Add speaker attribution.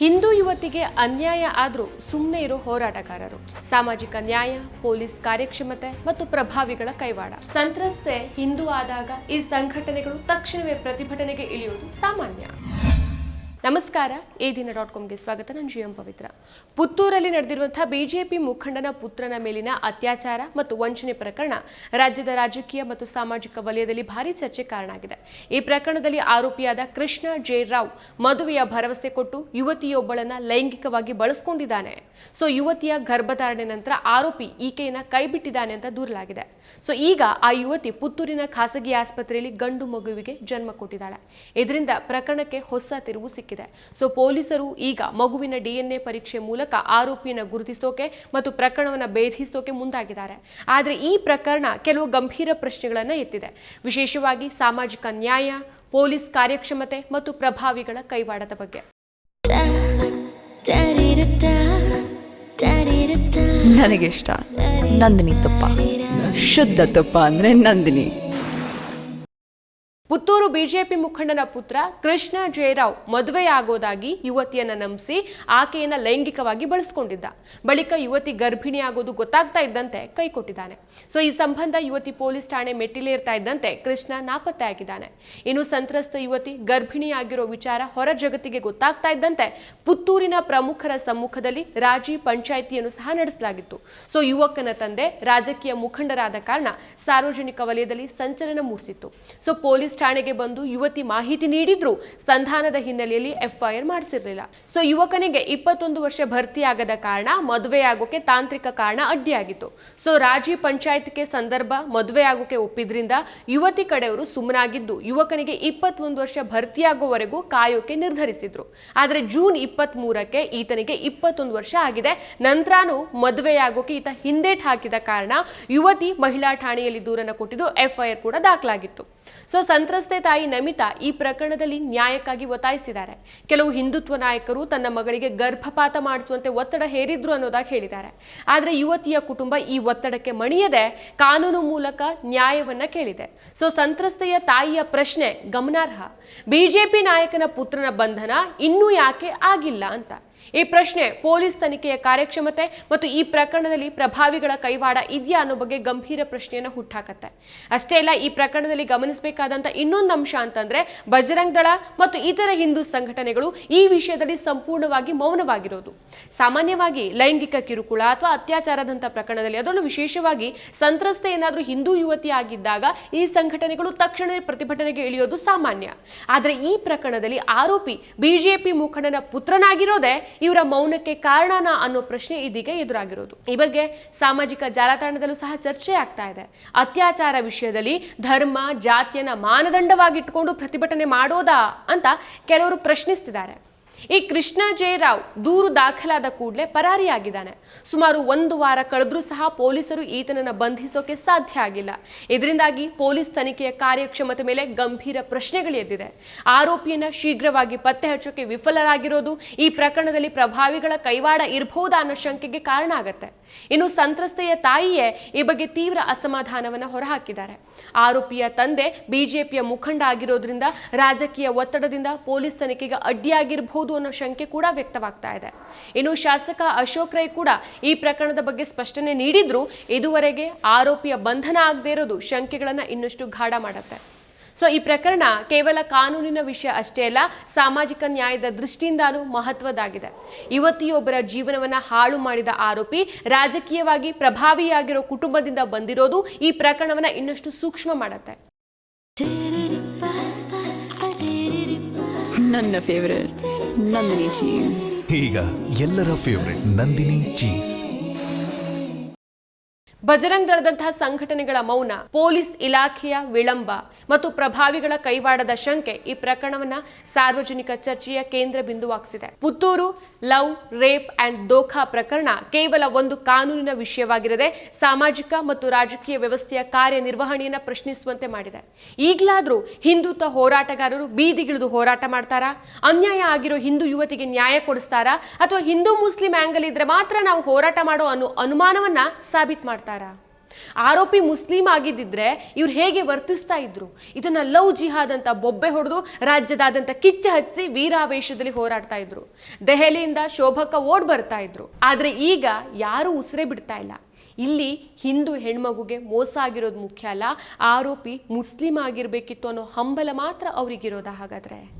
Speaker 1: ಹಿಂದೂ ಯುವತಿಗೆ ಅನ್ಯಾಯ ಆದರೂ ಸುಮ್ಮನೆ ಇರೋ ಹೋರಾಟಗಾರರು. ಸಾಮಾಜಿಕ ನ್ಯಾಯ, ಪೊಲೀಸ್ ಕಾರ್ಯಕ್ಷಮತೆ ಮತ್ತು ಪ್ರಭಾವಿಗಳ ಕೈವಾಡ. ಸಂತ್ರಸ್ತೆ ಹಿಂದೂ ಆದಾಗ ಈ ಸಂಘಟನೆಗಳು ತಕ್ಷಣವೇ ಪ್ರತಿಭಟನೆಗೆ ಇಳಿಯುವುದು ಸಾಮಾನ್ಯ. ನಮಸ್ಕಾರ, ಎ ದಿನ ಡಾಟ್ ಕಾಮ್ಗೆ ಸ್ವಾಗತ, ನಾನು ಜಿ ಎಂ ಪವಿತ್ರ. ಪುತ್ತೂರಲ್ಲಿ ನಡೆದಿರುವಂತಹ ಬಿಜೆಪಿ ಮುಖಂಡನ ಪುತ್ರನ ಮೇಲಿನ ಅತ್ಯಾಚಾರ ಮತ್ತು ವಂಚನೆ ಪ್ರಕರಣ ರಾಜ್ಯದ ರಾಜಕೀಯ ಮತ್ತು ಸಾಮಾಜಿಕ ವಲಯದಲ್ಲಿ ಭಾರಿ ಚರ್ಚೆ ಕಾರಣ ಆಗಿದೆ ಈ ಪ್ರಕರಣದಲ್ಲಿ ಆರೋಪಿಯಾದ ಕೃಷ್ಣ ಜೆ ರಾವ್ ಮದುವೆಯ ಭರವಸೆ ಕೊಟ್ಟು ಯುವತಿಯೊಬ್ಬಳನ್ನ ಲೈಂಗಿಕವಾಗಿ ಬಳಸಿಕೊಂಡಿದ್ದಾನೆ. ಸೊ, ಯುವತಿಯ ಗರ್ಭಧಾರಣೆ ನಂತರ ಆರೋಪಿ ಈಕೆಯನ್ನ ಕೈಬಿಟ್ಟಿದ್ದಾನೆ ಅಂತ ದೂರಲಾಗಿದೆ. ಸೊ, ಈಗ ಆ ಯುವತಿ ಪುತ್ತೂರಿನ ಖಾಸಗಿ ಆಸ್ಪತ್ರೆಯಲ್ಲಿ ಗಂಡು ಮಗುವಿಗೆ ಜನ್ಮ ಕೊಟ್ಟಿದ್ದಾಳೆ. ಇದರಿಂದ ಪ್ರಕರಣಕ್ಕೆ ಹೊಸ ತಿರುವು ಸಿಕ್ಕಿದೆ. ಸೊ ಪೊಲೀಸರು ಈಗ ಮಗುವಿನ ಡಿಎನ್ಎ ಪರೀಕ್ಷೆ ಮೂಲಕ ಆರೋಪಿಯನ್ನು ಗುರುತಿಸೋಕೆ ಮತ್ತು ಪ್ರಕರಣವನ್ನು ಭೇದಿಸೋಕೆ ಮುಂದಾಗಿದ್ದಾರೆ. ಆದರೆ ಈ ಪ್ರಕರಣ ಕೆಲವು ಗಂಭೀರ ಪ್ರಶ್ನೆಗಳನ್ನು ಎತ್ತಿದೆ. ವಿಶೇಷವಾಗಿ ಸಾಮಾಜಿಕ ನ್ಯಾಯ ಪೊಲೀಸ್ ಕಾರ್ಯಕ್ಷಮತೆ ಮತ್ತು ಪ್ರಭಾವಿಗಳ ಕೈವಾಡದ ಬಗ್ಗೆ.
Speaker 2: ನನಗಿಷ್ಟ ನಂದಿನಿ ತುಪ್ಪ. ಶುದ್ಧ ತುಪ್ಪ ಅಂದ್ರೆ ನಂದಿನಿ.
Speaker 1: ಬಿಜೆಪಿ ಮುಖಂಡನ ಪುತ್ರ ಕೃಷ್ಣ ಜಯರಾವ್ ಮದುವೆಯಾಗೋದಾಗಿ ಯುವತಿಯನ್ನ ನಂಬಿಸಿ ಆಕೆಯನ್ನ ಲೈಂಗಿಕವಾಗಿ ಬಳಸಿಕೊಂಡಿದ್ದ. ಬಳಿಕ ಯುವತಿ ಗರ್ಭಿಣಿಯಾಗೋದು ಗೊತ್ತಾಗ್ತಾ ಇದ್ದಂತೆ ಕೈ ಕೊಟ್ಟಿದ್ದಾನೆ. ಸೊ, ಈ ಸಂಬಂಧ ಯುವತಿ ಪೊಲೀಸ್ ಠಾಣೆ ಮೆಟ್ಟಿಲೇರ್ತಾ ಇದ್ದಂತೆ ಕೃಷ್ಣ ನಾಪತ್ತೆ ಆಗಿದ್ದಾನೆ ಇನ್ನು ಸಂತ್ರಸ್ತ ಯುವತಿ ಗರ್ಭಿಣಿಯಾಗಿರೋ ವಿಚಾರ ಹೊರ ಜಗತ್ತಿಗೆ ಗೊತ್ತಾಗ್ತಾ ಇದ್ದಂತೆ ಪುತ್ತೂರಿನ ಪ್ರಮುಖರ ಸಮ್ಮುಖದಲ್ಲಿ ರಾಜಿ ಪಂಚಾಯಿತಿಯನ್ನು ಸಹ ನಡೆಸಲಾಗಿತ್ತು. ಸೊ, ಯುವಕನ ತಂದೆ ರಾಜಕೀಯ ಮುಖಂಡರಾದ ಕಾರಣ ಸಾರ್ವಜನಿಕ ವಲಯದಲ್ಲಿ ಸಂಚಲನ ಮೂಡಿಸಿತ್ತು. ಸೊ, ಪೊಲೀಸ್ ಠಾಣೆಗೆ ಬಂದು ಯುವತಿ ಮಾಹಿತಿ ನೀಡಿದ್ರು. ಸಂಧಾನದ ಹಿನ್ನೆಲೆಯಲ್ಲಿ ಎಫ್ಐಆರ್ ಮಾಡಿಸಿರ್ಲಿಲ್ಲ. ಸೊ ಯುವಕನಿಗೆ ಇಪ್ಪತ್ತೊಂದು ವರ್ಷ ಭರ್ತಿಯಾಗದ ಕಾರಣ ಮದುವೆಯಾಗೋಕೆ ತಾಂತ್ರಿಕ ಕಾರಣ ಅಡ್ಡಿಯಾಗಿತ್ತು. ಸೊ ರಾಜಿ ಪಂಚಾಯತ್ಗೆ ಸಂದರ್ಭ ಮದುವೆಯಾಗೋಕೆ ಒಪ್ಪಿದ್ರಿಂದ ಯುವತಿ ಕಡೆಯವರು ಸುಮ್ಮನಾಗಿದ್ದು, ಯುವಕನಿಗೆ ಇಪ್ಪತ್ತೊಂದು ವರ್ಷ ಭರ್ತಿಯಾಗೋವರೆಗೂ ಕಾಯೋಕೆ ನಿರ್ಧರಿಸಿದ್ರು. ಆದರೆ ಜೂನ್ ಇಪ್ಪತ್ತ್ ಮೂರಕ್ಕೆ ಈತನಿಗೆ ಇಪ್ಪತ್ತೊಂದು ವರ್ಷ ಆಗಿದೆ. ನಂತರಾನು ಮದುವೆಯಾಗೋಕೆ ಈತ ಹಿಂದೇಟ್ ಹಾಕಿದ ಕಾರಣ ಯುವತಿ ಮಹಿಳಾ ಠಾಣೆಯಲ್ಲಿ ದೂರನ ಕೊಟ್ಟಿದ್ದು ಎಫ್ಐಆರ್ ಕೂಡ ದಾಖಲಾಗಿತ್ತು. ಸೊ ಸಂತ್ರಸ್ತೆ ತಾಯಿ ನಮಿತಾ ಈ ಪ್ರಕರಣದಲ್ಲಿ ನ್ಯಾಯಕ್ಕಾಗಿ ಒತ್ತಾಯಿಸಿದ್ದಾರೆ. ಕೆಲವು ಹಿಂದುತ್ವ ನಾಯಕರು ತನ್ನ ಮಗಳಿಗೆ ಗರ್ಭಪಾತ ಮಾಡಿಸುವಂತೆ ಒತ್ತಡ ಹೇರಿದ್ರು ಅನ್ನೋದಾಗಿ ಹೇಳಿದ್ದಾರೆ. ಆದರೆ ಯುವತಿಯ ಕುಟುಂಬ ಈ ಒತ್ತಡಕ್ಕೆ ಮಣಿಯದೆ ಕಾನೂನು ಮೂಲಕ ನ್ಯಾಯವನ್ನ ಕೇಳಿದೆ. ಸೊ ಸಂತ್ರಸ್ತೆಯ ತಾಯಿಯ ಪ್ರಶ್ನೆ ಗಮನಾರ್ಹ. ಬಿಜೆಪಿ ನಾಯಕನ ಪುತ್ರನ ಬಂಧನ ಇನ್ನೂ ಯಾಕೆ ಆಗಿಲ್ಲ ಅಂತ. ಈ ಪ್ರಶ್ನೆ ಪೊಲೀಸ್ ತನಿಖೆಯ ಕಾರ್ಯಕ್ಷಮತೆ ಮತ್ತು ಈ ಪ್ರಕರಣದಲ್ಲಿ ಪ್ರಭಾವಿಗಳ ಕೈವಾಡ ಇದೆಯಾ ಅನ್ನೋ ಬಗ್ಗೆ ಗಂಭೀರ ಪ್ರಶ್ನೆಯನ್ನು ಹುಟ್ಟಾಕತ್ತೆ. ಅಷ್ಟೇ ಅಲ್ಲ ಈ ಪ್ರಕರಣದಲ್ಲಿ ಗಮನಿಸಬೇಕಾದಂತ ಇನ್ನೊಂದು ಅಂಶ ಅಂತಂದ್ರೆ ಬಜರಂಗ್ ದಳ ಮತ್ತು ಇತರ ಹಿಂದೂ ಸಂಘಟನೆಗಳು ಈ ವಿಷಯದಲ್ಲಿ ಸಂಪೂರ್ಣವಾಗಿ ಮೌನವಾಗಿರೋದು. ಸಾಮಾನ್ಯವಾಗಿ ಲೈಂಗಿಕ ಕಿರುಕುಳ ಅಥವಾ ಅತ್ಯಾಚಾರದಂತ ಪ್ರಕರಣದಲ್ಲಿ ಅದರಲ್ಲೂ ವಿಶೇಷವಾಗಿ ಸಂತ್ರಸ್ತೆ ಏನಾದರೂ ಹಿಂದೂ ಯುವತಿ ಆಗಿದ್ದಾಗ ಈ ಸಂಘಟನೆಗಳು ತಕ್ಷಣವೇ ಪ್ರತಿಭಟನೆಗೆ ಇಳಿಯೋದು ಸಾಮಾನ್ಯ. ಆದರೆ ಈ ಪ್ರಕರಣದಲ್ಲಿ ಆರೋಪಿ, ಬಿಜೆಪಿ ಮುಖಂಡನ ಪುತ್ರನಾಗಿರೋದೇ ಇವರ ಮೌನಕ್ಕೆ ಕಾರಣನಾ ಅನ್ನೋ ಪ್ರಶ್ನೆ ಇದೀಗ ಎದುರಾಗಿರೋದು. ಈ ಬಗ್ಗೆ ಸಾಮಾಜಿಕ ಜಾಲತಾಣದಲ್ಲೂ ಸಹ ಚರ್ಚೆ ಆಗ್ತಾ ಇದೆ. ಅತ್ಯಾಚಾರ ವಿಷಯದಲ್ಲಿ ಧರ್ಮ, ಜಾತಿಯನ್ನ ಮಾನದಂಡವಾಗಿಟ್ಟುಕೊಂಡು ಪ್ರತಿಭಟನೆ ಮಾಡೋದಾ ಅಂತ ಕೆಲವರು ಪ್ರಶ್ನಿಸ್ತಿದ್ದಾರೆ. ಈ ಕೃಷ್ಣ ಜಯರಾವ್ ದೂರು ದಾಖಲಾದ ಕೂಡಲೇ ಪರಾರಿಯಾಗಿದ್ದಾನೆ. ಸುಮಾರು ಒಂದು ವಾರ ಕಳೆದ್ರೂ ಸಹ ಪೊಲೀಸರು ಈತನನ್ನು ಬಂಧಿಸೋಕೆ ಸಾಧ್ಯ ಆಗಿಲ್ಲ. ಇದರಿಂದಾಗಿ ಪೊಲೀಸ್ ತನಿಖೆಯ ಕಾರ್ಯಕ್ಷಮತೆ ಮೇಲೆ ಗಂಭೀರ ಪ್ರಶ್ನೆಗಳು ಎದ್ದಿದೆ. ಆರೋಪಿಯನ್ನ ಶೀಘ್ರವಾಗಿ ಪತ್ತೆ ಹಚ್ಚೋಕೆ ವಿಫಲರಾಗಿರೋದು ಈ ಪ್ರಕರಣದಲ್ಲಿ ಪ್ರಭಾವಿಗಳ ಕೈವಾಡ ಇರಬಹುದಾ ಅನ್ನೋ ಶಂಕೆಗೆ ಕಾರಣ ಆಗತ್ತೆ. ಇನ್ನು ಸಂತ್ರಸ್ತೆಯ ತಾಯಿಯೇ ಈ ಬಗ್ಗೆ ತೀವ್ರ ಅಸಮಾಧಾನವನ್ನು ಹೊರಹಾಕಿದ್ದಾರೆ. ಆರೋಪಿಯ ತಂದೆ ಬಿಜೆಪಿಯ ಮುಖಂಡ ಆಗಿರೋದ್ರಿಂದ ರಾಜಕೀಯ ಒತ್ತಡದಿಂದ ಪೊಲೀಸ್ ತನಿಖೆಗೆ ಅಡ್ಡಿಯಾಗಿರಬಹುದು ಅನ್ನೋ ಶಂಕೆ ಕೂಡ ವ್ಯಕ್ತವಾಗ್ತಾ ಇದೆ. ಇನ್ನು ಶಾಸಕ ಅಶೋಕ್ ರೈ ಕೂಡ ಈ ಪ್ರಕರಣದ ಬಗ್ಗೆ ಸ್ಪಷ್ಟನೆ ನೀಡಿದ್ರು, ಇದುವರೆಗೆ ಆರೋಪಿಯ ಬಂಧನ ಆಗದೇ ಇರೋದು ಶಂಕೆಗಳನ್ನ ಇನ್ನಷ್ಟು ಗಾಢ ಮಾಡುತ್ತೆ. ಸೊ ಈ ಪ್ರಕರಣ ಕೇವಲ ಕಾನೂನಿನ ವಿಷಯ ಅಷ್ಟೇ ಅಲ್ಲ, ಸಾಮಾಜಿಕ ನ್ಯಾಯದ ದೃಷ್ಟಿಯಿಂದಾನೂ ಮಹತ್ವದಾಗಿದೆ. ಯುವತಿಯೊಬ್ಬರ ಜೀವನವನ್ನ ಹಾಳು ಮಾಡಿದ ಆರೋಪಿ ರಾಜಕೀಯವಾಗಿ ಪ್ರಭಾವಿಯಾಗಿರೋ ಕುಟುಂಬದಿಂದ ಬಂದಿರೋದು ಈ ಪ್ರಕರಣವನ್ನ ಇನ್ನಷ್ಟು ಸೂಕ್ಷ್ಮ ಮಾಡುತ್ತೆ.
Speaker 2: ನನ್ನ ಫೇವರೇಟ್ ನಂದಿನಿ ಚೀಸ್
Speaker 3: ಈಗ ಎಲ್ಲರ ಫೇವರೇಟ್ ನಂದಿನಿ ಚೀಸ್
Speaker 1: ಬಜರಂಗ್ ದಳದಂತಹ ಸಂಘಟನೆಗಳ ಮೌನ, ಪೊಲೀಸ್ ಇಲಾಖೆಯ ವಿಳಂಬ ಮತ್ತು ಪ್ರಭಾವಿಗಳ ಕೈವಾಡದ ಶಂಕೆ ಈ ಪ್ರಕರಣವನ್ನ ಸಾರ್ವಜನಿಕ ಚರ್ಚೆಯ ಕೇಂದ್ರ ಬಿಂದುವಾಗಿಸಿದೆ. ಪುತ್ತೂರು ಲವ್, ರೇಪ್ ಅಂಡ್ ದೋಖಾ ಪ್ರಕರಣ ಕೇವಲ ಒಂದು ಕಾನೂನಿನ ವಿಷಯವಾಗಿರದೆ ಸಾಮಾಜಿಕ ಮತ್ತು ರಾಜಕೀಯ ವ್ಯವಸ್ಥೆಯ ಕಾರ್ಯನಿರ್ವಹಣೆಯನ್ನ ಪ್ರಶ್ನಿಸುವಂತೆ ಮಾಡಿದೆ. ಈಗಲಾದರೂ ಹಿಂದುತ್ವ ಹೋರಾಟಗಾರರು ಬೀದಿಗಿಳಿದು ಹೋರಾಟ ಮಾಡ್ತಾರಾ? ಅನ್ಯಾಯ ಆಗಿರೋ ಹಿಂದೂ ಯುವತಿಗೆ ನ್ಯಾಯ ಕೊಡಿಸ್ತಾರಾ? ಅಥವಾ ಹಿಂದೂ ಮುಸ್ಲಿಂ ಆಂಗಲ್ ಇದ್ರೆ ಮಾತ್ರ ನಾವು ಹೋರಾಟ ಮಾಡೋ ಅನ್ನೋ ಅನುಮಾನವನ್ನ ಸಾಬೀತು ಮಾಡ್ತಾರಾ? ಆರೋಪಿ ಮುಸ್ಲಿಂ ಆಗಿದ್ದಿದ್ರೆ ಇವ್ರು ಹೇಗೆ ವರ್ತಿಸ್ತಾ ಇದ್ರು? ಇದನ್ನ ಲವ್ ಜಿಹಾದ್ ಅಂತ ಬೊಬ್ಬೆ ಹೊಡೆದು ರಾಜ್ಯದಾದ್ಯಂತ ಕಿಚ್ಚ ಹಚ್ಚಿ ವೀರಾವೇಶದಲ್ಲಿ ಹೋರಾಡ್ತಾ ಇದ್ರು. ದೆಹಲಿಯಿಂದ ಶೋಭಕ್ಕ ಓಡ್ ಬರ್ತಾ ಇದ್ರು. ಆದ್ರೆ ಈಗ ಯಾರು ಉಸಿರೇ ಬಿಡ್ತಾ ಇಲ್ಲ. ಇಲ್ಲಿ ಹಿಂದೂ ಹೆಣ್ಮಗುಗೆ ಮೋಸ ಆಗಿರೋದು ಮುಖ್ಯ ಅಲ್ಲ, ಆರೋಪಿ ಮುಸ್ಲಿಂ ಆಗಿರ್ಬೇಕಿತ್ತು ಅನ್ನೋ ಹಂಬಲ ಮಾತ್ರ ಅವರಿಗಿರೋದ ಹಾಗಾದ್ರೆ?